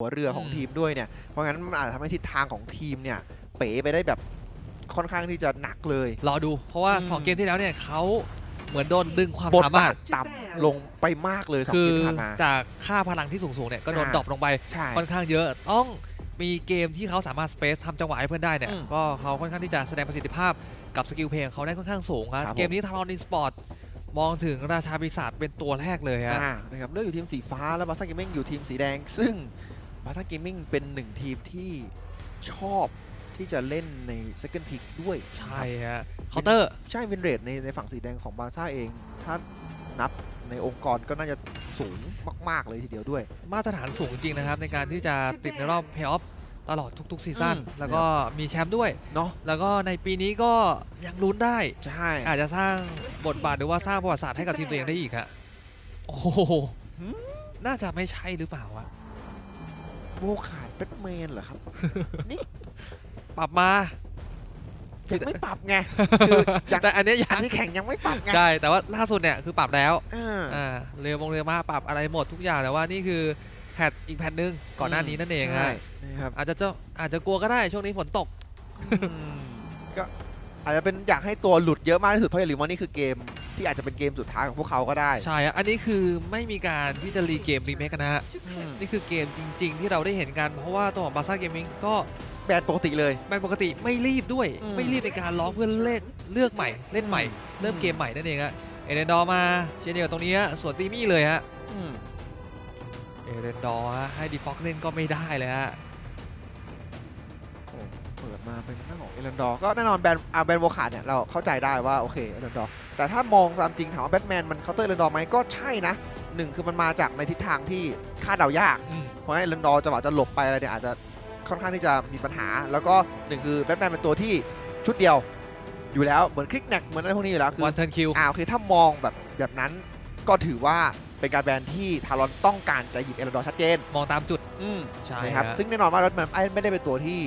หัวเรือของอืมทีมด้วยเนี่ย เพราะงั้นมันอาจจะทำให้ทิศทางของทีมเนี่ยเป๋ไปได้แบบค่อนข้างที่จะหนักเลย รอดูเพราะว่า อืมสองเกมที่แล้วเนี่ยเขาเหมือนโดนดึงความบทสาบามารทถต่ำลงไปมากเลยสองคืเกอมที่ผ่านมา จากค่าพลังที่สูงๆเนี่ยก็โดนอ่า ดรอปลงไปใช่ ค่อนข้างเยอะต้องมีเกมที่เขาสามารถสเปซทำจังหวะให้เพื่อนได้เนี่ย อืมก็เขาค่อนข้างที่จะแสดงประสิทธิภาพกับสกิลเพลงของเขาได้ค่อนข้างสูงครับครับผม เกมนี้ทารอนอินสปอร์ตมองถึงราชาปีศาจเป็นตัวแรกเลยฮะ อ่านะครับเลือกอยู่ทีมสีฟ้าแล้วบาซ่าเกมมิ่งอยู่ทีมสีแดง ซึ่ง บาซ่าเกมมิ่งเป็นหนึ่งทีมที่ชอบที่จะเล่นใน Second Pick ด้วยใช่ฮะเคาน์เตอร์ ใช่วินเรทในในฝั่งสีแดงของบาซ่าเอง ถ้านับในองค์กรก็น่าจะสูงมาก ๆ เลยทีเดียวด้วย มาตรฐานสูงจริงนะครับ ในการที่จะติดในรอบเพย์ออฟตลอดทุก ๆ ซีซั่นอืม แล้วก็มีแชมป์ด้วย เนาะแล้วก็ในปีนี้ก็ยังลุ้นได้ ใช่ อาจจะสร้างบทบาทหรือว่าสร้างประวัติศาสตร์ให้กับทีมตัวเองได้อีกฮะโอ้โหหืมน่าจะไม่ใช่หรือเปล่าวะ โบขาดแบทแมนเหรอครับปรับมา ยังไม่ปรับไงคือยังแต่อันเนี้ยยัอันงนี้แข่งยังไม่ปรับไงใช่แต่ว่าล่าสุดเนี่ยคือปรับแล้วอ่า อ่าเรือมงเรือมาปรับอะไรหมดทุกอย่างแต่ว่านี่คือแพทอีกแพทหนึ่งก่อนหน้านี้นั่นเองใช่ฮะนะครับอาจจะเจ้าอาจจะกลัวก็ได้ช่วงนี้ฝนตกอืมก็อาจจะเป็นอยากให้ตัวหลุดเยอะมากที่สุดเพราะอย่าลืมว่านี่คือเกม ที่อาจจะเป็นเกมสุดท้ายของพวกเขาก็ได้ ใช่อะอันนี้คือไม่มีการที่จะรีเกมรีเมคกันนะฮะ อืม นี่คือเกมจริง ๆ ที่เราได้เห็นกัน เพราะว่าตัวของบาซ่าเกมมิ่งก็แบนปกติเลยเป็นปกติไม่รีบด้วย อืม ไม่รีบในการร้องเพื่อเล่นเลือกใหม่ เล่นใหม่ เริ่มเกมใหม่นั่นเองฮะเอเดนดอร์มาเช่นเดียวกับตรงนี้ฮะสวนตีมี่เลยฮะอืมเอเดนดอร์ฮะให้ดีฟ็อกเล่นก็ไม่ได้เลยฮะโอ้เปิด มาเป็นหน้าของเอรันดอร์ก็แน่นอนแบนอ่าแบนโวขาดเนี่ยเราเข้าใจได้ว่าโอเคเอรันดอร์แต่ถ้ามองตามจริงถามว่าแบทแมนมันเคาน์เตอร์เอรันดอร์ไหมก็ใช่นะหนึ่งคือมันมาจากในทิศทางที่คาดเดายากอืมเพราะงั้นเอรันดอร์จังหวะจะหลบไปอะไรเนี่ยอาจจะค่อนข้างที่จะมีปัญหา แล้วก็หนึ่งคือแบทแมนเป็นตัวที่ชุดเดียว อยู่แล้วเหมือนคลิกแนกเหมือนอะไรพวกนี้อยู่แล้วคือวันเทิร์นคิวอ่าโอเคถ้ามองแบบแบบนั้นก็ถือว่าเป็นการแบนที่ทารอนต้องการจะหยิบเอรันดอร์ชัดเจน มองตามจุด อืมใช่นะครับฮะซึ่งแน่นอนว่าแบทแมนไม่ได้เป็นตัวที่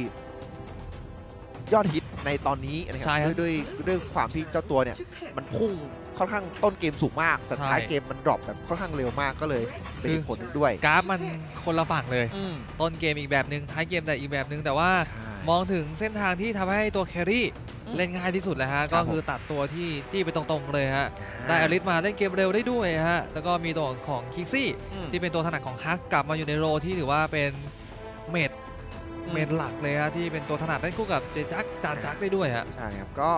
ยอดฮิตในตอนนี้นะครัใช่บฮะด้วยด้วยด้วยความที่เจ้าตัวเนี่ย มันพุ่งค่อนข้างต้นเกมสูงมากแต่ใช่ท้ายเกมมันดรอปแบบค่อนข้างเร็วมากก็เลยเป็นเหตุผลหนึ่งด้วยกราฟมันคนละฝั่งเลย อืมต้นเกมอีกแบบหนึ่งท้ายเกมแต่อีกแบบหนึ่งแต่ว่า ใช่ มองถึงเส้นทางที่ทำให้ตัวแครี่อืม เล่นง่ายที่สุดแล้วฮะ ครัก็บผม คือตัดตัวที่จี้ไปตรงๆเลยฮะ ได้อลิสมาเล่นเกมเร็วได้ด้วยฮะ แล้วก็มีตัวของคิกซี่ อืม ที่เป็นตัวถนัดของฮักกลับมาอยู่ในโรที่ถือว่าเป็นเมดอืม เมดหลักเลยฮะที่เป็นตัวถนัดเล่นคู่กับเจจักจานจักได้ด้วยฮะ ใช่ครับ ก็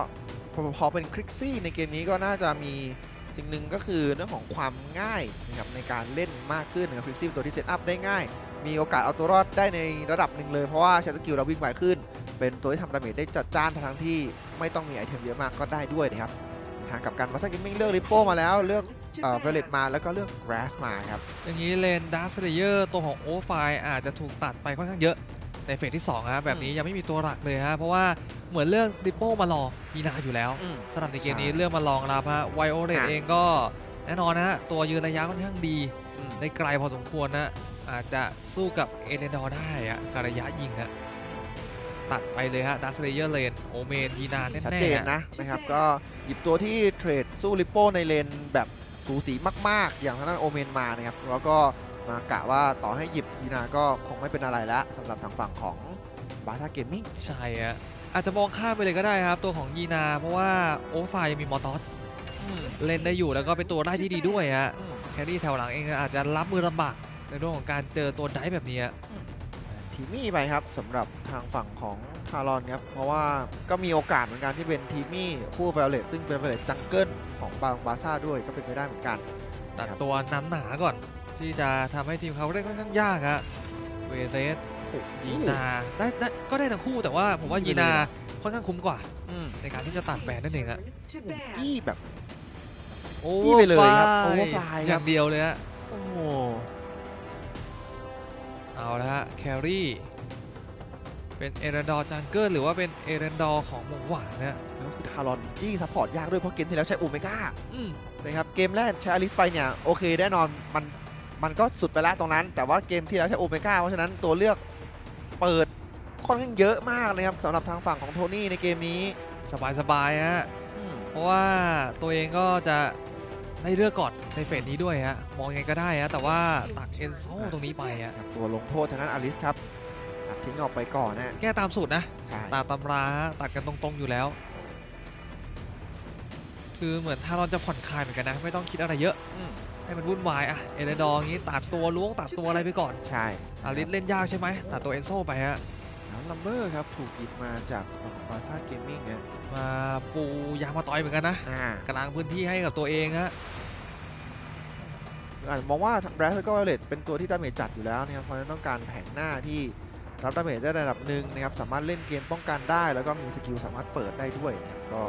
พอพอเป็นคลิกซี่ในเกมนี้ก็น่าจะมีสิ่งหนึ่งก็คือเรื่องของความง่ายนะครับในการเล่นมากขึ้นนะครับคลิกซี่เป็นตัวที่เซตอัพได้ง่าย มีโอกาสเอาตัวรอดได้ในระดับหนึ่งเลย เพราะว่าใช้สกิลเราวิ่งไวขึ้น เป็นตัวที่ทำดาเมจได้จัดจ้านทั้งที่ไม่ต้องมีไอเทมเยอะมากก็ได้ด้วยนะครับทางกลับกันมาซักกิมมิ่งเลือกริปโป้มาแล้วเลือกเอ่อเวเลตมาแล้วก็เลือกกราสมาครับอย่างนี้เลนดัสเลเยอร์ตัวของโอไฟอาจจะถูกตัดไปค่อนข้างเยอะ ในเฟสที่2ฮะแบบนี้ยังไม่มีตัวหลักเลยฮะเพราะว่าเหมือนเลือกดิปโป้มารอยีนาอยู่แล้วอืมสำหรับในเกมนี้ใช่เลือกมาลองรับฮะไวโอเลตอะเองก็แน่นอนนะฮะตัวยืนระยะค่อนข้างดีอืมได้ไกลพอสมควรนะอาจจะสู้กับเอเลนดอร์ได้อะกับระยะยิงอะตัดไปเลยฮะดัสเลเยอร์เลนโอเมนยีนาแน่ๆชัดเจนฮะนะนะครับก็หยิบตัวที่เทรดสู้ริปโป้ในเลนแบบสูสีมาก ๆ อย่างทางด้านโอเมนมานะครับแล้วก็ มากะว่าต่อให้หยิบยีนาก็คงไม่เป็นอะไรแล้วสำหรับทางฝั่งของบาซ่าเกมมิ่งใช่ฮะอาจจะมองข้ามไปเลยก็ได้ครับ ตัวของยีนา เพราะว่าโอไฟยังมีมอร์ตอสเล่นได้อยู่แล้วก็เป็นตัวไล่ที่ดีด้วยฮะแครี่แถวหลังเองอาจจะรับมือลำบากในเรื่องของการเจอตัวไดฟ์แบบนี้ฮะทีมี่ไปครับสำหรับทางฝั่งของทารอนครับ เพราะว่าก็มีโอกาสเหมือนกันที่เป็นทีมี่คู่เวลเลตซึ่งเป็นเวลเลตจังเกิลของบางบาซ่าด้วยก็เป็นไปได้เหมือนกัน ตัดครับตัวนั้นหนาก่อน ที่จะทำให้ทีมเขาเล่นค่อนข้างยากฮะเวเรสยีนาได้ได้ก็ได้ทั้งคู่แต่ว่าผมว่ายีนาค่อนข้างคุ้มกว่าอืมในการที่จะตัดแบนนั่นเองอะยี่แบบโอ้จี้ไปเลยครับ Overfly อครัย่าบงเดียวเลยฮะโอ้โหเอาละฮะแครี่เป็นเอเรนดอร์จังเกิลหรือว่าเป็นเอเรนดอร์ของหมูหวานนะแล้วคือทารอนจี้ซัพพอร์ตยากด้วยเพราะเกมที่แล้วใช้โอเมก้าอืมนะครับเกมแรกใช้อลิสไปเนี่ยโอเคแน่นอนมัน มันก็สุดไปแล้วตรงนั้น แต่ว่าเกมที่แล้วใช้โอเมก้าเพราะฉะนั้นตัวเลือกเปิดค่อนข้างเยอะมากนะครับสำหรับทางฝั่งของโทนี่ในเกมนี้สบายสบายๆฮะอืมเพราะว่าตัวเองก็จะได้เลือกก่อนในเฟสนี้ด้วยฮะมองยังไงก็ได้ฮะแต่ว่าตัดเอนโซตรงนี้ไปฮะครับตัวลงโทษทางนั้นอลิสครับตัดทิ้งออกไปก่อนนะแก้ตามสูตรนะใช่ตามตำราตัดกันตรงๆอยู่แล้ว คือเหมือนถ้าเราจะผ่อนคลายเหมือนกันนะ ไม่ต้องคิดอะไรเยอะอืม ให้มันวุ่นวายอะเอเดดอร์งี้ตัดตัวล้วงตัดตัวอะไรไปก่อนใช่อาริสเล่นยากใช่ไหมตัดตัวเอนโซไปฮะแล้วลัมเบอร์ครับถูกหยิบมาจากบาซ่าเกมมิ่งนะมาปูยางมาต่อยเหมือนกันนะอ่ากลางพื้นที่ให้กับตัวเองฮะอาจจะมองว่าแบรดก็เลตเป็นตัวที่ดาเมจจัดอยู่แล้วนะครับเพราะฉะนั้นต้องการแผงหน้าที่รับดาเมจได้ระดับหนึ่งนะครับสามารถเล่นเกมป้องกันได้ แล้วก็มีสกิลสามารถเปิดได้ด้วยนะครับก็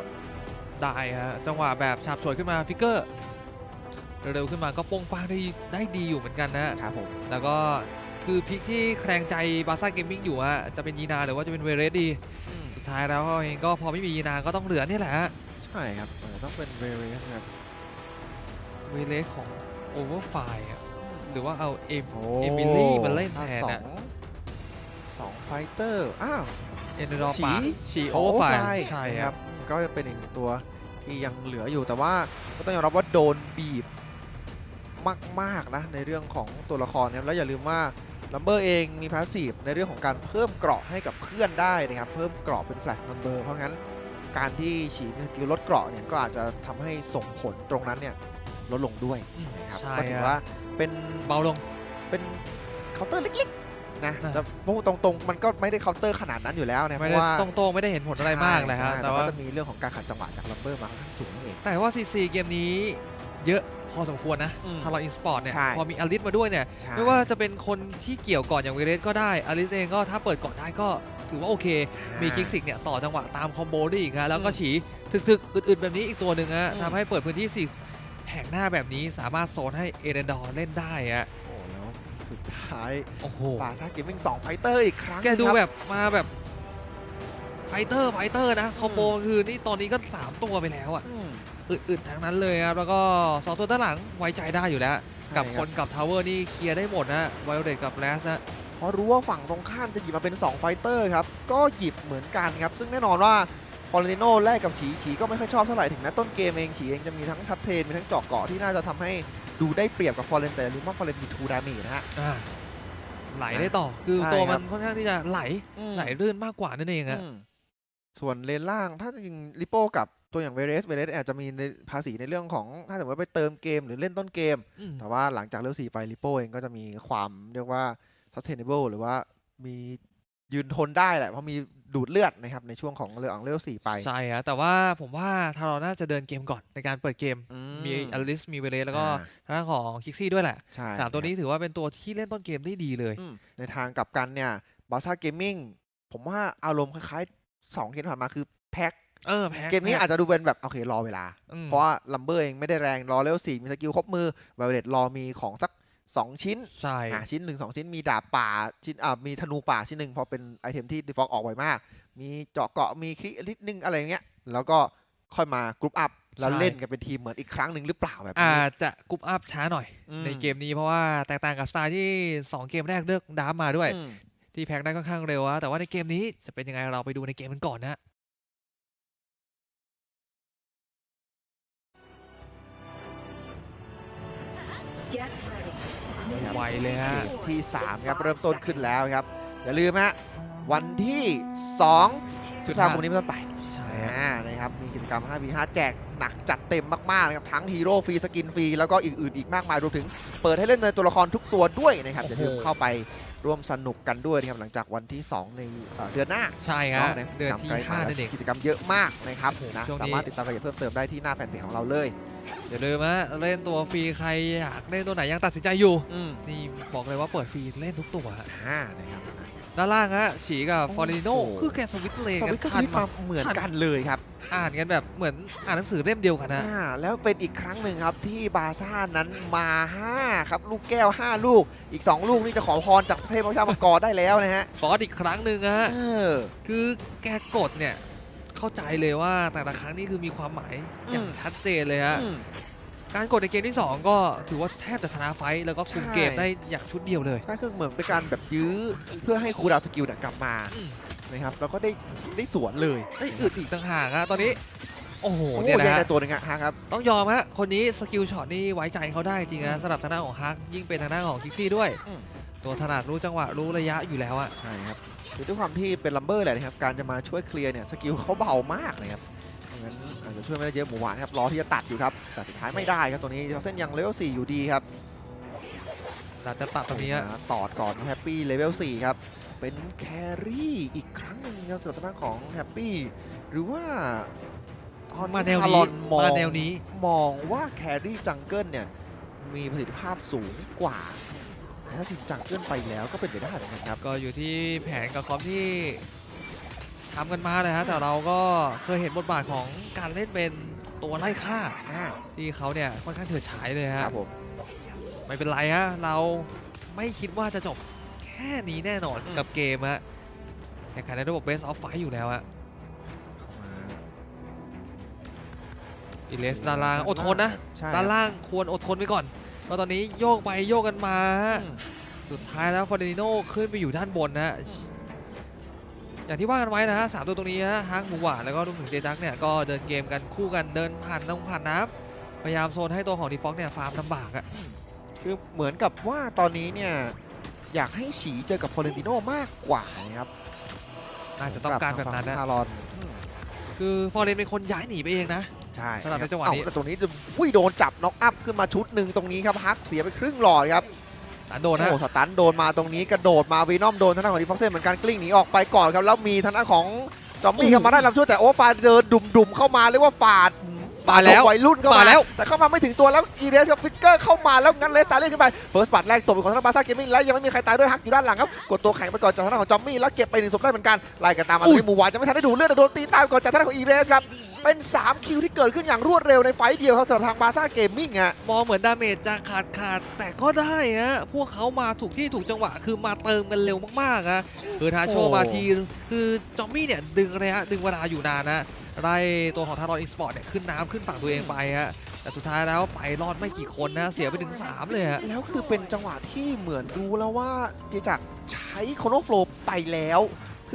ได้ฮะจังหวะแบบฉาบฉวยขึ้นมาฟิกเกอร์ เร็วๆขึ้นมาก็โป้งป้างได้ได้ดีอยู่เหมือนกันนะครับผมแล้วก็คือพิกที่แคลงใจบาซ่าเกมมิ่งอยู่ฮะจะเป็นยีนาหรือว่าจะเป็นเวเรสดี สุดท้ายแล้วก็เองก็พอไม่มียีนาก็ต้องเหลือนี่แหละฮะใช่ครับเออต้องเป็นเวเรสนะครับเวเรสของโอเวอร์ไฟหรือว่าเอาเอมโอ้เอมิลี่มาเล่นแทนสออะงสองไฟเตอร์อ้าวเอ็นดอร์ฉีปาฉีโอเวอร์ไฟใช่นะคครัรับบก็จะเป็นอีกหนึ่งตัวที่ยังเหลืออยู่แต่ว่าก็ต้องยอมรับว่าโดนบีบ มากๆนะในเรื่องของตัวละครนะครับแล้วอย่าลืมว่าลัมเบอร์เองมีพาสซีฟในเรื่องของการเพิ่มเกราะให้กับเพื่อนได้นะครับเพิ่มเกราะเป็นแฟลชลัมเบอร์เพราะงั้นการที่ฉีมีสกิลลดเกราะเนี่ยก็อาจจะทำให้ส่งผลตรงนั้นเนี่ยลดลงด้วยอืมนะครับใช่ก็ถือฮะว่าเป็นเบาลงเป็นเคาน์เตอร์เล็กๆนะนะแต่พูดตรงๆมันก็ไม่ได้เคาน์เตอร์ขนาดนั้นอยู่แล้วนะเพไม่ได้ราะว่าตรงๆไม่ได้เห็นผลอะไรมากเลยฮะใช่แต่แต่ว่าว่าจะมีเรื่องของการขัดจังหวะจากลัมเบอร์มาค่อนข้างสูงนั่นเองแต่ว่าซีซีเกมนี้เยอะ พอสมควรนะอืมถ้าเราอินสปอร์ตเนี่ยใช่พอมีอลิสมาด้วยเนี่ยใช่ ไม่ว่าจะเป็นคนที่เกี่ยวก่อนอย่างเวเรสก็ได้อลิสเองก็ถ้าเปิดก่อนได้ก็ถือว่าโอเค มีคิกซิกเนี่ยต่อจังหวะตามคอมโบได้อีกฮะแล้วก็อืมฉีถึกๆอึดๆแบบนี้อีกตัวหนึ่งฮะอืม ทำให้เปิดพื้นที่สี่แผงหน้าแบบนี้สามารถโซนให้เอเดนดอร์เล่นได้ฮะโอ้แล้วสุดท้ายโอ้โห ปาซ่าเกมมิ่งสองไฟเตอร์อีกครั้งแกดูครับแบบมาแบบไฟเตอร์ไฟเตอร์นะคอมโบคือนี่ตอนนี้ก็ 3 ตัวไปแล้วอะอืม อึดๆทั้งนั้นเลยครับแล้วก็สองตัวด้านหลังไว้ใจได้อยู่แล้ว กับใช่ครับนกับทาวเวอร์นี่เคลียร์ได้หมดนะไวโอเลตกับแลสนะเพราะรู้ว่าฝั่งตรงข้ามจะหยิบมาเป็น 2 ไฟเตอร์ครับ ก็หยิบเหมือนกันครับ ซึ่งแน่นอนว่าฟอร์เรนติโน่แลกกับฉีฉีก็ไม่ค่อยชอบเท่าไหร่ถึงแม้ต้นเกมเองฉีเองจะมีทั้งชัดเทนมีทั้งเจาะเกาะที่น่าจะทำให้ดูได้เปรียบกับฟอร์เรนแต่อย่าลืมว่าฟอร์เรนมีทูดาเมจนะฮะอ่าไหลได้ต่อคือใช่ตัวครัมับนค่อนข้างที่จะไหลไหลลื่นมากกว่านั่นเองอะอืมส่วนเลนล่างถ้าจริงลิโป้กับ ตัวอย่างเวเรสเวเรสอาจจะมีในภาษีในเรื่องของถ้าสมมติว่าไปเติมเกมหรือเล่นต้นเกมอืมแต่ว่าหลังจากเลเวลสี่ไปลิโป้เองก็จะมีความเรียกว่า sustainable หรือว่ามียืนทนได้แหละเพราะมีดูดเลือดนะครับในช่วงของเรื่องเลเวลสี่ไป ใช่ฮะแต่ว่าผมว่าถ้าเราน่าจะเดินเกมก่อนในการเปิดเกมอืมีอลิสมีเวเลสแล้วก็อ่าทางด้านของคิกซี่ด้วยแหละใช่สามตัวนี้ถือว่าเป็นตัวที่เล่นต้นเกมได้ดีเลยอืมในทางกลับกันเนี่ยบาซ่าเกมมิ่งผมว่าอารมณ์คล้ายๆสองเกมที่ผ่านมาคือแพ็ค เออแพ้เกมนี้อาจจะดูเป็นแบบโอเครอเวลาอืมเพราะว่าลัมเบอร์เองไม่ได้แรงรอเลเวลสี่มีสกิลครบมือไวโอเลตรอมีของสัก2ชิ้นใช่อะชิ้นหนึ่งสองชิ้นมีดาบป่าชิ้นอ่ามีธนูป่าชิ้นหนึ่งเพราะเป็นไอเทมที่ดีฟอกออกไวมาก มีเจาะเกาะมีคลิกนิดนึงอะไรเงี้ย แล้วก็ค่อยมากรุ๊ปอัพแล้วเล่นกันเป็นทีมเหมือนอีกครั้งหนึ่งหรือเปล่าแบบนี้อาจจะกรุ๊ปอัพช้าหน่อยอืมในเกมนี้เพราะว่าแตกต่างกับสไตล์ที่ 2 เกมแรกเลือกดาร์ฟมาด้วยอืมที่แพ็กได้ค่อนข้างเร็วอะแต่ว่าในเกมนี้จะเป็นยังไงเราไปดูในเกมกันก่อนนะ นะครับไวเลยฮะเกมที่ 3 ครับ เริ่มต้นขึ้นแล้วครับ อย่าลืมฮะ วันที่2พฤษภาคมนี้เป็นต้นไปใช่ฮะอ่านะครับ มีกิจกรรม 5v5 แจกหนักจัดเต็มมาก ๆ นะครับ ทั้งฮีโร่ฟรีสกินฟรี แล้วก็อีกอื่นอีกมากมายรวมถึงเปิดให้เล่นในตัวละครทุกตัวด้วยนะครับ อย่าลืมเข้าไปร่วมสนุกกันด้วยนะครับหลังจากวันที่ 2 ในเอ่อเดือนหน้าใช่ฮะเนาะในกิเดืจอนกรรมที่ใกล้มา5นั่นเองกิจกรรมเยอะมากนะครับโอ้โหนะช่วงนี้สามารถติดตามรายละเอียดเพิ่มเติมได้ที่หน้าแฟนเพจของเราเลย อย่าลืมฮะเล่นตัวฟรีใครอยากเล่นตัวไหนยังตัดสินใจอยู่ อืมนี่บอกเลยว่าเปิดฟรีเล่นทุกตัวฮะอ่านะครับด้านล่างฮะฉีกับโอ้โหฟอร์ดิโนคือแกสวิตช์เลนสกัวิตนช์ก็สทันวิตช์มามาเหมือนกันเลยครับ อ่านกันแบบเหมือนอ่านหนังสือเล่มเดียวกันนะอ่าแล้วเป็นอีกครั้งหนึ่งครับที่บาร์ซ่านั้นมา5ครับลูกแก้ว 5 ลูกอีก 2 ลูกนี่จะขอพรจากเทพเจ้ามังกรได้แล้วนะฮะฟอสอีกครั้งหนึ่งฮะเออคือแกกดเนี่ย เข้าใจเลยว่าแต่ละครั้งนี่คือมีความหมายอืมอย่างชัดเจนเลยฮะอืมการกดในเกมที่ 2 ก็ถือว่าแทบจะชนะไฟท์แล้วก็คุมใช่เกมได้อย่างชุดเดียวเลยใช่คือเหมือนเป็นการแบบยื้อเพื่อให้คูลดาวน์สกิลเนี่ยกลับมาอืมนะครับแล้วก็ได้ได้สวนเลยได้อึดอีกต่างหากฮะตอนนี้ โอ้โหโอ้โหเนี่ยนะแย่งฮะได้ตัวหนึงอะฮะครับต้องยอมฮะคนนี้สกิลช็อตนี่ไว้ใจเขาได้จริงนะสำหรับทางด้านของฮักยิ่งเป็นทางด้านของคิกซี่ด้วยอืม ตัวถนัดรู้จังหวะรู้ระยะอยู่แล้วอะใช่ครับคือด้วยความที่เป็นลัมเบอร์แหละนะครับการจะมาช่วยเคลียร์เนี่ยสกิลเขาเบามากนะครับเพราะงั้นอาจจะช่วยไม่ได้เยอะหมูหวานครับรอที่จะตัดอยู่ครับแต่สุดท้ายไม่ได้ครับตัวนี้เส้นยังเลเวล4อยู่ดีครับเราจะตัดตรงนี้ฮะมาตอดก่อนแฮปปี้เลเวล4ครับเป็นแครี่อีกครั้งหนึ่งครับสำหรับทางด้านของแฮปปี้หรือว่าตอนมาแนวทารนี้อนมองมาแนวนี้มองว่าแครี่จังเกิลเนี่ยมีประสิทธิภาพสูงกว่าแต่ ถ้าสิจังเกิลไปแล้วก็เป็นไปได้เหมือนกันครับ ก็อยู่ที่แผนกับคอมที่ทำกันมาเลยฮะแต่เราก็เคยเห็นบทบาทของการเล่นเป็นตัวไล่ฆ่าอ่าที่เขาเนี่ยค่อนข้างเฉิดฉายเลยคฮะรับผมไม่เป็นไรฮะเราไม่คิดว่าจะจบแค่นี้แน่นอนอืมกับเกมฮะแข่งขันในระบบ Best of Fight อยู่แล้วฮะเข้ามาอิเลสด้านล่างอดทนนะใช่ด้านล่างควรอดทนไว้ก่อน เพราะตอนนี้โยกไปโยกกันมาฮะอืมสุดท้ายแล้วฟอร์ดิโนขึ้นไปอยู่ด้านบนนะฮะอย่างที่ว่ากันไว้นะฮะสามตัวตรงนี้ฮะฮักหมูหวานแล้วก็รวมถึงเจจักเนี่ยก็เดินเกมกันคู่กันเดินผ่านน้ำผ่านน้ำพยายามโซนให้ตัวของดีฟ็อกเนี่ยฟาร์มลำบากอะคือเหมือนกับว่าตอนนี้เนี่ยอยากให้ฉีเจอกับฟลอเรนติโนมากกว่านะครับอาจจะต้องการแบบนั้นนะทางฝั่งคารอนคือฟอร์เรนเป็นคนย้ายหนีไปเองนะ ใช่สำหรับในจังหวะนี้เอ้าแต่ตรงนี้อุ้ยโดนจับน็อกอัพขึ้นมาชุดหนึ่งตรงนี้ครับฮักเสียไปครึ่งหลอดครับตันโดนนะโอ้สตันโดนมาตรงนี้กระโดดมาวีนอมโดนทางด้านของดีฟ็อกเซนเหมือนกันกลิ้งหนีออกไปก่อนครับแล้วมีทางด้านของจอมมี่เข้ามาได้ลำช่วยแต่โอ้ฟาเดินดุ่มๆเข้ามาเรียกว่าฝาดมาแล้ววัยรุ่นเข้ามามาแล้ว แต่เข้ามาไม่ถึงตัวแล้วอีเรสกับฟิกเกอร์เข้ามาแล้วงั้นเลสตาเล่นขึ้นไปเฟิร์สบัตแรกตบไปของทางด้านบาซ่าเกมมิ่งแล้วยังไม่มีใครตายด้วยฮักอยู่ด้านหลังครับกดตัวแข็งไปก่อนจากทางด้านของจอมมี่แล้วเก็บไปหนึ่งศพได้เหมือนกันไล่กันตามมาตรงนี้หมูหวานจะไม่ทันได้ดูเลือดแต่โดนตีตายไปก่อนจากทางด้านของอีเรสครับ เป็น 3 คิวที่เกิดขึ้นอย่างรวดเร็วในไฟต์เดียวครับสำหรับทางบาซ่าเกมมิ่งอะมองเหมือนดาเมจจะขาดขาดแต่ก็ได้ฮะพวกเขามาถูกที่ถูกจังหวะคือมาเติมกันเร็วมากๆอะคือทาโชโอ้มาที คือจอมมี่เนี่ยดึงระยะดึงเวลาอยู่นานนะไล่ตัวของทารอนอีสปอร์ตเนี่ยขึ้นน้ำขึ้นฝั่งตัวเองไปฮะแต่สุดท้ายแล้วไปรอดไม่กี่คนนะเสียไปถึง 3 เลยฮะแล้วคือเป็นจังหวะที่เหมือนดูแล้วว่าเจจักรใช้โคโนโฟลไปแล้ว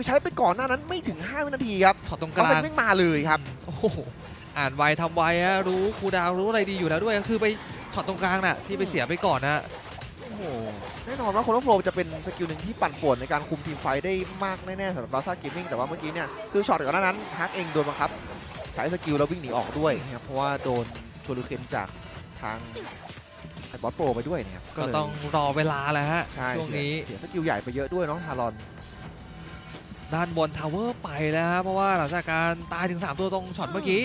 คือใช้ไปก่อนหน้านั้นไม่ถึง 5 วินาทีครับช็อตตรงกก็ลาเซ็งนไม่มาเลยครับโอ้โหอ่านไวทำไวฮะรู้คูลดาวน์รู้อะไรดีอยู่แล้วด้วยก็คือไปช็อตตรงกลางน่ะที่ไปเสียไปก่อนนะโอ้โหแน่นอนว่าโคโนโฟลจะเป็นสกิลหนึ่งที่ปั่นป่วนในการคุมทีมไฟท์ได้มากแน่ๆสำหรับบาซ่าเกมมิ่งแต่ว่าเมื่อกี้เนี่ยคือช็อตก่อนหน้านั้นฮักเองโดนบังคับ ใช้สกิลแล้ววิ่งหนีออกด้วยนะครับเพราะว่าโดนโชลูเคนจากทางไอ้บอสโปรไปด้วยนะครับก็เลยต้องรอเวลาแหละฮะใช่ช่วงนี้เสียสกิลใหญ่ไปเยอะด้วยเนาะทารอน ด้านบนทาวเวอร์ไปแล้วฮะเพราะว่าหลังจากการตายถึง 3 ตัวตรงช็อตเมื่อกี้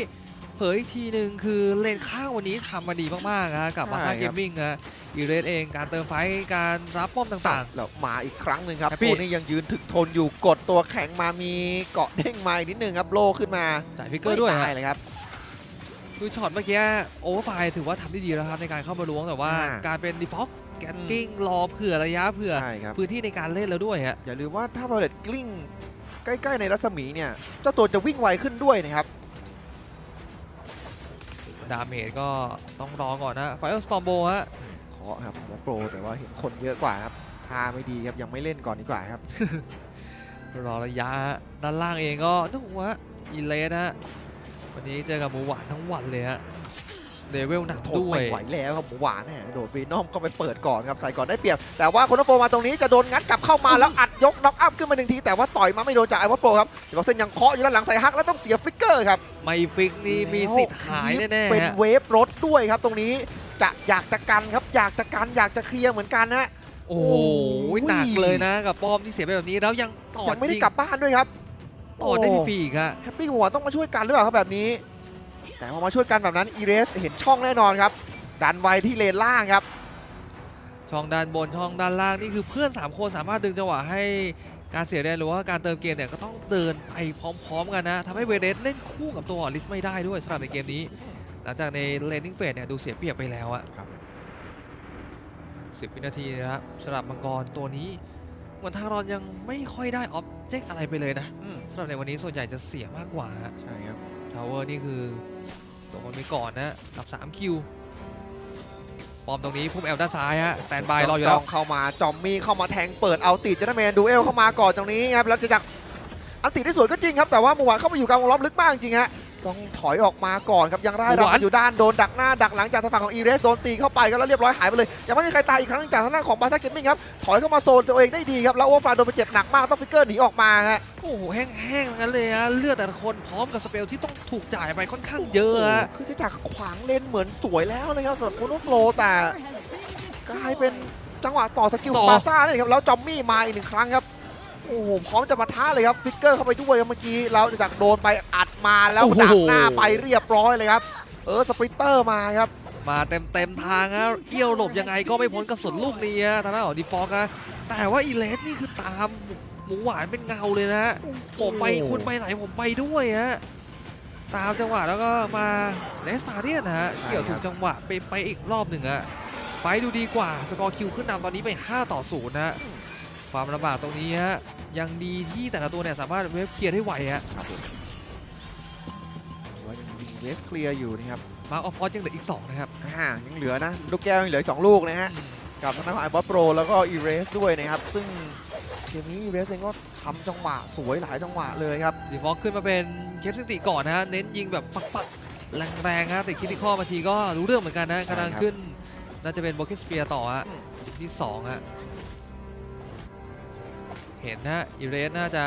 เผยอีกทีหนึ่งคือเลนข้างวันนี้ทำมาดีมากๆนะกับใช่มาซ่าคเกรับมมิ่งนะอีเรสเองการเติมไฟท์การรับป้อมต่าง แล้วมาอีกครั้งหนึ่งครับครับพี่ โอ้นี่ยังยืนถึกทนอยู่กดตัวแข็งมามีเกาะเด้งมาอีกนิดนึงครับโลขึ้นมาๆจ่ายฟิกเกอร์ด้วยไม่ฮะ ตายเลยครับ คือช็อตเมื่อกี้โอเวอร์ไฟถือว่าทำได้ดีแล้วครับในการเข้ามาล้วงแต่ว่าอ่าการเป็นดีฟอกแกนกิ้งรอเผื่อระยะเผื่อ ใช่ครับ พื้นที่ในการเล่นแล้วด้วยฮะ อย่าลืมว่าถ้าบอลเลตกลิ้ง ใกล้ๆในรัศมีเนี่ยเจ้าตัวจะวิ่งไวขึ้นด้วยนะครับดาเมจก็ต้องรอก่อนนะไฟเออร์สตอมโบฮะขอครับผมว่าโปรแต่ว่าเห็นคนเยอะกว่าครับท่าไม่ดีครับยังไม่เล่นก่อนดีกว่าครับ รอระยะฮะด้านล่างเองก็นึกว่าอีเลสฮะวันนี้เจอกับหมูหวานทั้งวันเลยฮะ เลเวลหนักทนด้วย ไม่ไหวแล้วครับหมูหวานเนี่ยโดดวีนอมก็ไปเปิดก่อนครับใส่ก่อนได้เปรียบ แต่ว่าคนโฟมาตรงนี้จะโดนงัดกลับเข้ามาแล้วอัดยกน็อกอัพขึ้นมาหนึ่งทีแต่ว่าต่อยมาไม่โดนจากไอวอตโปรครับเดี๋ยวเส้นยังเคาะอยู่ด้านหลังใส่ฮักแล้วต้องเสียฟลิกเกอร์ครับไม่ฟิกนี่มีสิทธิ์หายแน่เป็นๆฮะเวฟรถด้วยครับตรงนี้จะอยากจะกันครับอยากจะกันอยากจะเคลียร์เหมือนกันนะโอ้โหโอ้ยหนักเลยนะกับป้อมที่เสียไปแบบนี้แล้วยังต่อยังไม่ได้จริกลับบ้านด้วยครับต่อได้ฟรีๆอีกฮะแฮปปี้หัวต้องมาช่วยกันหรือเปล่าครับแบบนี้ แต่พอมาช่วยกันแบบนั้นอีเรสเห็นช่องแน่นอนครับ ดันไวที่เลนล่างครับ ช่องด้านบนช่องด้านล่างนี่คือเพื่อน 3 คนสามารถดึงจังหวะให้การเสียแดนหรือว่าการเติมเกมเนี่ยก็ต้องเดินไปพร้อม ๆ กันนะทำให้เวเดสเล่นคู่กับตัวอลิสไม่ได้ด้วยสำหรับในเกมนี้ หลังจากในเลนนิ่งเฟสเนี่ยดูเสียเปรียบไปแล้วอะครับสิบวินาทีนะครับสำหรับมังกรตัวนี้เหมือนทารอนยังไม่ค่อยได้ออบเจกต์อะไรไปเลยนะอืมสำหรับในวันนี้ส่วนใหญ่จะเสียมากกว่าฮะใช่ครับ ทาวเวอร์นี่คือโดนไปก่อนนะกับ3คิวปอมตรงนี้พุ่มแอลด้านซ้ายฮะสแตนบายรออยู่แล้วจ้งเข้ามาจอมมี่เข้ามาแทงเปิดเอาติดเจนแมนดูเอลเข้ามาก่อนตรงนี้ครับแล้วจะจักอันติได้สวยก็จริงครับแต่ว่าหมวานเข้ามาอยู่กลางวงล้อมลึกมากจริงๆฮะ ต้องถอยออกมาก่อนครับยังไล่หเราวานอยู่ด้านโดนดักหน้าดักหลังจากทางฝั่งของอีเรสโดนตีเข้าไปครับแล้วเรียบร้อยหายไปเลยยังไม่มีใครตายอีกครั้งหนึ่งจากทางด้านของบาซ่าเกมมิ่งครับถอยเข้ามาโซนตัวเองได้ดีครับแล้วโอเวอร์ฟลายโดนไปเจ็บหนักมากต้องฟิกเกอร์หนีออกมาฮะโอ้โหแห้งๆทั้งนั้นเลยฮะเลือดแต่ละคนพร้อมกับสเปลที่ต้องถูกจ่ายไปค่อนข้างเยอะฮะโโหคือจะจากขวางเลนเหมือนสวยแล้วนะครับสำหรับโคโนโฟลแต่กลายเป็นจังหวะต่อสกิลของบาซ่านี่ครับแล้วจอมมี่มาอีกหนึ่งครั้งครับ โอ้โหพร้อมจะมาท้าเลยครับฟิกเกอร์เข้าไปด้วยครับเมื่อกี้เราจะจากโดนไปอัดมาแล้วดักหน้าไปเรียบร้อยเลยครับ เออสปรินเตอร์มาครับ มาเต็มเต็มๆทางฮะเอี้ยวหลบยังไงก็ไม่พ้นกระสุนลูกนี้ฮะทางด้านของดีฟอกนะแต่ว่าอีเลสนี่คือตามหมูหวานเป็นเงาเลยนะฮะผมไปคุณไปไหนผมไปด้วยฮะตามจังหวะแล้วก็มาเลสตาเดียนนะฮะใช่เกี่ยวครัถูบกจังหวะไปไปอีกรอบหนึ่งอะไฟท์ดูดีกว่าสกอร์คิวขึ้นนำตอนนี้ไป 5 ต่อ 0 นะฮะความลำบากตรงนี้ฮะ ยังดีที่แต่ละตัวเนี่ยสามารถเวฟเคลียร์ได้ไวฮะครับผมว่ายังยิงเวฟเคลียร์อยู่นะครับมาร์คออฟฟอสยังเหลืออีก 2 นะครับอ่ายังเหลือนะลูกแก้วยังเหลืออีกสองลูกนะฮะ กับทางด้านของไอบอสโปรแล้วก็อีเรสด้วยนะครับ ซึ่งเกมนี้อีเรสเองก็ทำจังหวะสวยหลายจังหวะเลยครับ ดีฟอกขึ้นมาเป็นเคฟซิติก่อนนะฮะ เน้นยิงแบบปักปักๆแรงๆฮะแต่คิดที่ข้อบางทีก็รู้เรื่องเหมือนกันนะใช่ครับกำลังขึ้น น่าจะเป็นโบกิสเฟียต่อฮะอืมจุดที่2ฮะ เห็นนะฮะอิเรสน่าจะ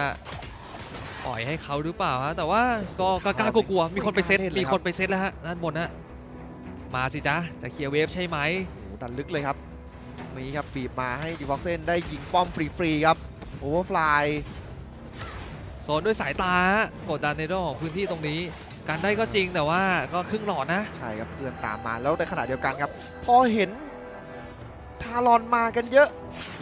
ปล่อยให้เขาหรือเปล่าฮะแต่ว่าก็กล้าๆกลัวๆมีคนไปเซตมีคนไปเซตแล้วฮะด้านบนฮะมาสิจ๊ะจะเคลียร์เวฟใช่ไหมโอ้โหดันลึกเลยครับนี่ครับบีบมาให้ดีฟ็อกเซนได้ยิงป้อมฟรีๆครับโอเวอร์ฟลายโซนด้วยสายตาฮะกดดันในเรื่องของพื้นที่ตรงนี้การได้ก็จริงแต่ว่าก็ครึ่งหลอดนะ ใช่ครับเพื่อนตามมาแล้วในขณะเดียวกันครับ พอเห็นทารอนมากันเยอะ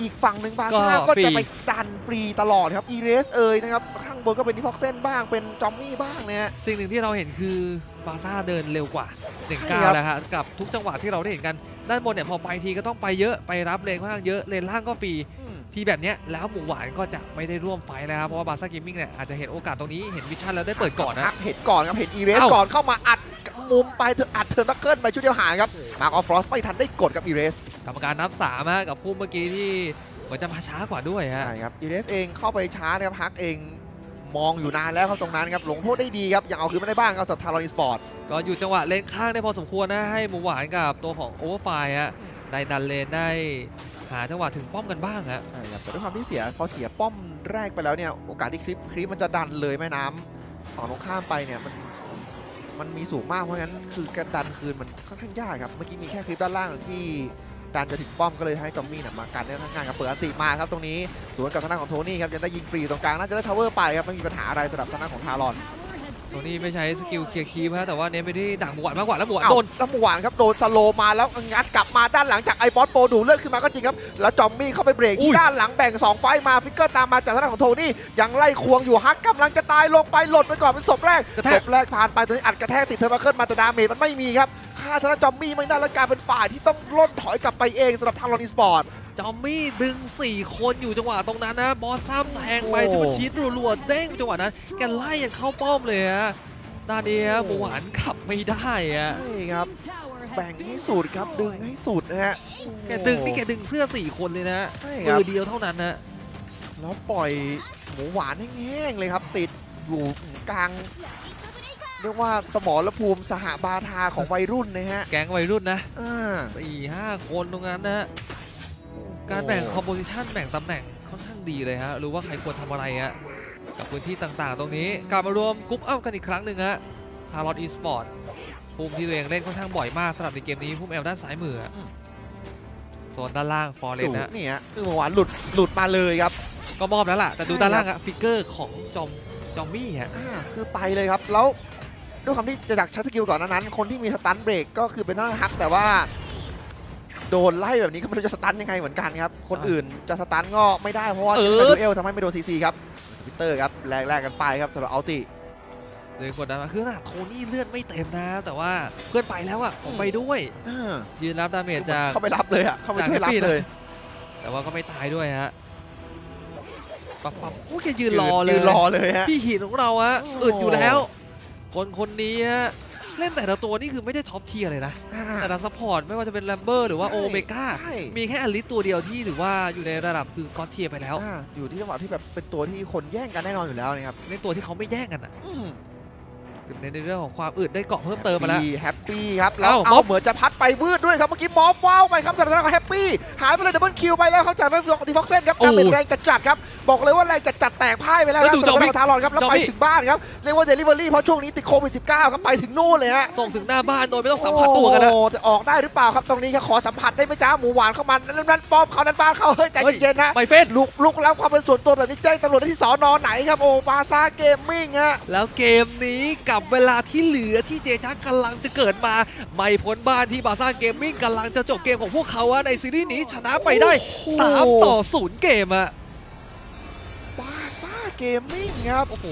อีกฝั่งหนึ่งบาซ่าก็ก็ฟรี จะไปดันฟรีตลอดครับอีเรสเอ่ยนะครับข้างบนก็เป็นดีฟ็อกเซนบ้างเป็นจอมมี่บ้างเนี่ยสิ่งหนึ่งที่เราเห็นคือบาซ่าเดินเร็วกว่าหนึ่งใช่ก้าครับ แล้วฮะกับทุกจังหวะที่เราได้เห็นกัน ด้านบนเนี่ยพอไปทีก็ต้องไปเยอะไปรับเลนข้างเยอะเลนล่างก็ฟรีอืม ทีแบบเนี้ยแล้วหมูหวานก็จะไม่ได้ร่วมไฟล์แล้วครับเพราะว่าบาซ่าเกมมิ่งเนี่ยอาจจะเห็นโอกาสตรงนี้เห็นวิชั่นแล้วได้เปิดก่อนนะ เห็นก่อนครับเห็นอีเรสเอ้า ก่อนเข้ามาอัดมุมไปเธออัดเทิร์นบัคเกิลไปชุดเดียวหายครับมาร์กออฟฟรอสไม่ทันได้กดกับอีเรส กรรมการนับสามฮะกับผู้เมื่อกี้ที่เหมือนจะมาช้ากว่าด้วยฮะ ใช่ครับอีเรสเองเข้าไปช้านะครับฮักเองมองอยู่นานแล้วครับตรงนั้นครับหลงโทษได้ดีครับยังเอาคืนไม่ได้บ้างครับสำหรับทารอนอีสปอร์ต ก็อยู่จังหวะเลนข้างได้พอสมควรนะให้หมูหวานกับตัวของโอเวอร์ไฟฮะได้ดันเลนได้หาจังหวะถึงป้อมกันบ้างฮะ ใช่ครับแต่ด้วยความที่เสียพอเสียป้อมแรกไปแล้วเนี่ยโอกาสที่คลิปคลิปมันจะดันเลยแม่น้ำฝั่งตรงข้ามไปเนี่ยมันมันมีสูงมากเพราะงั้นคือการดันคืนมันค่อนข้างยากครับเมื่อกี้มีแค่คลิปด้านล่างที่ ดันจะถึงป้อมก็เลยให้จอมมี่เนี่ยมากันได้ค่อนข้างง่ายครับเปิดอันติมาครับตรงนี้สวนกับทางด้านของโทนี่ครับยังได้ยิงฟรีตรงกลางน่าจะได้ทาวเวอร์ไปครับไม่มีปัญหาอะไรสำหรับทางด้านของทารอนตัวนี้ไม่ใช้สกิลเคลียร์คีปฮะแต่ว่าเน้นไปที่ดักหมูหวานมากกว่าแล้วหมูหวานเอ้าโดนแล้วหมูหวานครับโดนสโลว์มาแล้วงัดกลับมาด้านหลังจากไอบอสโปรดูเลือดขึ้นมาก็จริงครับแล้วจอมมี่เข้าไปเบรกอุ้ที่ยด้านหลังแบ่ง2ไฟต์มาฟิกเกอร์ตามมาจากทางด้านของโทนี่ยังไล่ควงอยู่ฮักกำลังจะตายลงไปหล่นไปก่อนเป็นศพแรกกระแทศกพแรกผ่านไปตอนนี้อัดกระแทกติดเทอร์มาเคิลมาแต่ดาเมจมันไม่มีครับ ค่าทางด้านจอมมี่ไม่ได้แล้วกลายเป็นฝ่ายที่ต้องล่นถอยกลับไปเองสำหรับทางลอนิสปอร์ตจอมมี่ดึง 4 คนอยู่จังหวะตรงนั้นนะ บอสซ้ำแทงไปโอ้จุดชีสรัวๆเด้งจังหวะนั้น แกไล่ยังเข้าป้อมเลยฮะด้านนี้ฮะหมูหวานขับไม่ได้ฮะใช่ครับ แบ่งให้สุดครับดึงให้สุดนะฮะแกดึงนี่แกดึงเสื้อ 4 คนเลยนะใช่คมืรับอเดียวเท่านั้นนะแล้วปล่อยหมูหวานแห้งๆเลยครับติดอยู่กลางเรียกว่าสมรภูมิสหบาทาของวัยรุ่นนะฮะแก๊งวัยรุ่นนะอ่าสี่ห้าคนตรงนั้นนะฮะการแบ่งคอมโพสิชันแบ่งตำแหน่งค่อนข้างดีเลยฮะรู้ว่าใครควรทำอะไรฮะกับพื้นที่ต่างๆ ตรงนี้กลับมารวมกรุ๊ปอัพกันอีกครั้งหนึ่งฮะทารอตอีสปอร์ตภูมิที่ตัวเองเล่นค่อนข้างบ่อยมากสำหรับในเกมนี้ภูมิแอลด้านซ้ายมืออะโซนด้านล่างฟอร์เรดูสนะนี่ฮะคือหมูหวานหลุดหลุดมาเลยครับ ก็มอบแล้วล่ะแต่ดูใช่ด้านล่างครับอะฟิกเกอร์ของจอมจอมมี่ฮะอ่าคือไปเลยครับ แล้ว ด้วยความที่จะจากชัตสกิลก่อนหนานั้น คนที่มีสตันเบรกก็คือเป็นทางด้านฮักแต่ว่า โดนไล่แบบนี้ก็ไม่รู้จะสตันยังไงเหมือนกันครับ คนอื่นจะสตันก็ไม่ได้เพราะว่าเออเป็นดูเอลทำให้ไม่โดนซีซีครับสปิตเตอร์ครับแลกแลกกันไปครับสำหรับอัลติเลยกดดันมาคือขนาดโทนี่เลือดไม่เต็มนะ แต่ว่าเพื่อนไปแล้วอะผมไปด้วยอ่ายืนรับดาเมจจากเข้าไปรับเลยอะเข้าไปจากช่วยรับ Happy นะเลย แต่ว่าก็ไม่ตายด้วยฮะปั๊บปั๊บโอ้แกยืนรอเลยยืนรอเลยฮะพี่หินของเราฮะโอ้อึดอยู่แล้ว คนคนนี้ฮะเล่นแต่ละตัวนี่คือไม่ได้ท็อปเทียร์เลยนะอ่าแต่ละซัพพอร์ตไม่ว่าจะเป็นแลมเบอร์หรือว่าใช่โอเมก้า ใช่ มีแค่อลิสตัวเดียวที่ถือว่าอยู่ในระดับคือก็อตเทียร์ไปแล้ว อ่าอยู่ที่จังหวะที่แบบเป็นตัวที่คนแย่งกันแน่นอนอยู่แล้วนะครับ ในตัวที่เขาไม่แย่งกันอะ อืม ในเรื่องของความอึดได้เกาะเพิ่มเติมมาแล้ว แฮปปี้ครับ แล้วเอ้าเอาม็อบ เหมือนจะพัดไปวืดด้วยครับ เมื่อกี้มอฟว้าวไปครับสถานะของแฮปปี้ หายไปเลยดับเบิลคิวไปแล้วครับจากนั้นของดีฟ็อกเซนครับโอ้การเป็นแรงจัดจัดๆครับ บอกเลยว่าแรงจัดจัดๆแตกพ่ายไปแล้วแล้วครับดูสำหรับจอมบี้ทารอนครับ แล้วจอมไปบี้ถึงบ้านครับ เรียกว่าเดลิเวอรี่เพราะช่วงนี้ติดโควิด -19 ครับ ไปถึงนู่นเลยฮะส่งถึงหน้าบ้านโดยไม่ต้องสัมผัสตัวกันแล้ว โอ้โหจะออกได้หรือเปล่าครับตรงนี้ครับขอสัมผัสได้ไหมจ้าหมูหวานเข้ามานั่นนั่นป้อมเขานั่นบ้านเขาเฮ้ยใจเฮ้ยเย็นๆนะไปเฟสลุกลุกแล้วความเป็นส่วนตัวแบบนี้แจ้งตำรวจได้ที่สอนอไหนครับโอ้บาซ่าเกมมิ่งฮะ แล้วเกมนี้กับเวลาที่เหลือที่เจชักกำลังจะเกิดมา ไม่พ้นบ้านที่บาซ่าเกมมิ่งกำลังจะจบเกมของพวกเขาอะในซีรีส์นี้ชนะไปได้โอ้โห3ต่อ 0 เกมอะบาซ่าเกมมิ่งครับโอ้โห